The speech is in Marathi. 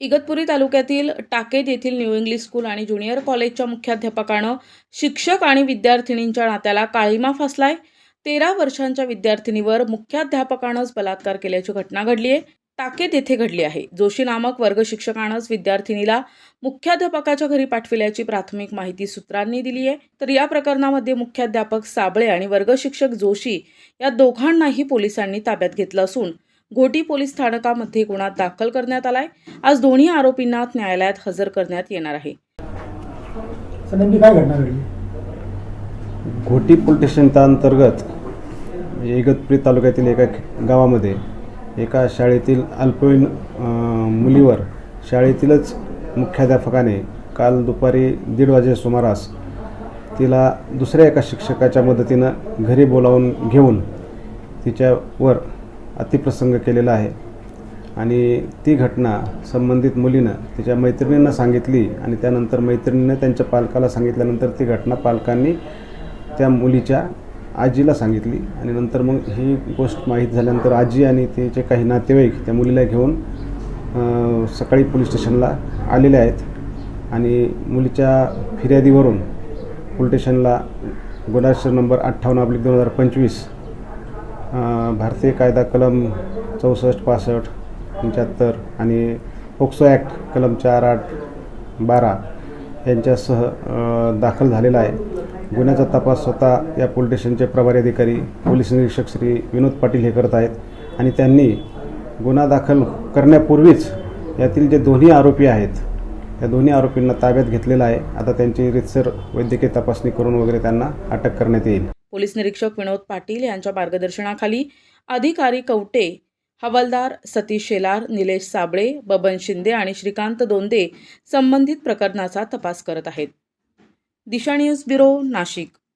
इगतपुरी तालुक्यातील टाकेत येथील new English school and junior कॉलेजच्या मुख्याध्यापकानं शिक्षक आणि विद्यार्थिनींच्या नात्याला काळीमा फासलाय. तेरा वर्षांच्या विद्यार्थिनीवर मुख्याध्यापकानंच बलात्कार केल्याची घटना घडली आहे टाकेत येथे घडली आहे. जोशी नामक वर्ग शिक्षकानंच विद्यार्थिनीला मुख्याध्यापकाच्या घरी पाठविल्याची प्राथमिक माहिती सूत्रांनी दिली आहे तर या प्रकरणामध्ये मुख्याध्यापक साबळे आणि वर्ग शिक्षक जोशी या दोघांनाही पोलिसांनी ताब्यात घेतलं असून घोटी पोलीस स्थानकामध्ये गुन्हा दाखल करण्यात आलाय. आज दोन्ही आरोपींना न्यायालयात हजर करण्यात येणार आहे. घोटी पोलीस स्टेशनच्या अंतर्गत इगतपुरी तालुक्यातील एका गावामध्ये एका शाळेतील अल्पवयीन मुलीवर शाळेतीलच मुख्याध्यापकाने काल दुपारी दीड वाजे सुमारास तिला दुसऱ्या एका शिक्षकाच्या मदतीनं घरी बोलावून घेऊन तिच्यावर अतिप्रसंग केलेला आहे. आणि ती घटना संबंधित मुलीनं तिच्या मैत्रिणींना सांगितली आणि त्यानंतर मैत्रिणीनं त्यांच्या पालकाला सांगितल्यानंतर ती घटना पालकांनी त्या मुलीच्या आजीला सांगितली. आणि नंतर मग ही गोष्ट माहीत झाल्यानंतर आजी आणि तिचे काही नातेवाईक त्या मुलीला घेऊन सकाळी पोलीस स्टेशनला आलेले आहेत. आणि मुलीच्या फिर्यादीवरून पोलीस स्टेशनला गुन्हा नंबर अठ्ठावन्न अब्लिक दोन हजार पंचवीस भारतीय कायदा कलम चौसष्ट पासष्ट पंच्याहत्तर आणि पोक्सो ॲक्ट कलम चार आठ बारा यांच्यासह दाखल झालेला आहे. गुन्ह्याचा तपास स्वतः या पोलीस स्टेशनचे प्रभारी अधिकारी पोलीस निरीक्षक श्री विनोद पाटील हे करत आहेत आणि त्यांनी गुन्हा दाखल करण्यापूर्वीच यातील जे दोन्ही आरोपी आहेत त्या दोन्ही आरोपींना ताब्यात घेतलेला आहे. आता त्यांची रितसर वैद्यकीय तपासणी करून वगैरे त्यांना अटक करण्यात येईल. पोलीस निरीक्षक विनोद पाटील यांच्या मार्गदर्शनाखाली अधिकारी कवटे हवालदार सतीश शेलार निलेश साबळे बबन शिंदे आणि श्रीकांत दोंदे संबंधित प्रकरणाचा तपास करत आहेत. Disha news bureau Nashik.